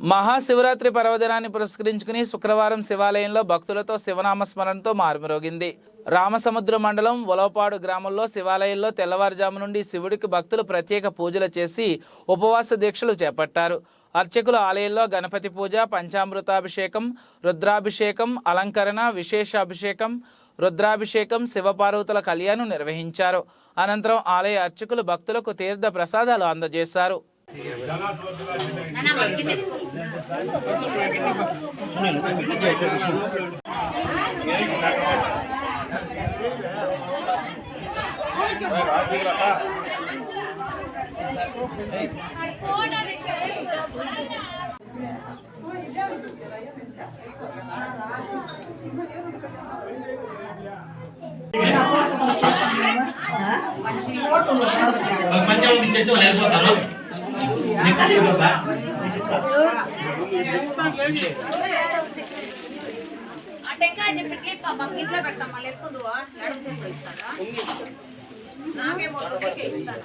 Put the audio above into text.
మహాశివరాత్రి పర్వదినాన్ని పురస్కరించుకుని శుక్రవారం శివాలయంలో భక్తులతో శివనామస్మరణతో మారుమ్రోగింది. రామసముద్ర మండలం ఒలవపాడు గ్రామంలో శివాలయంలో తెల్లవారుజాము నుండి శివుడికి భక్తులు ప్రత్యేక పూజలు చేసి ఉపవాస దీక్షలు చేపట్టారు. అర్చకులు ఆలయంలో గణపతి పూజ పంచామృతాభిషేకం రుద్రాభిషేకం అలంకరణ విశేష అభిషేకం రుద్రాభిషేకం శివపార్వతుల కళ్యాణం నిర్వహించారు. అనంతరం ఆలయ అర్చకులు భక్తులకు తీర్థ ప్రసాదాలు అందజేశారు. పంచాలు ఇచ్చేసి వాళ్ళు వెళ్ళిపోతారు నీకు తెలియదా? ఆ టెంకాయ చెప్పి క్లిప్ ఆ ఇంట్లో పెడతాం మళ్ళీ ఎక్కువ ఎడం చేతిలో ఇస్తారా? నాకేమో ఇస్తాను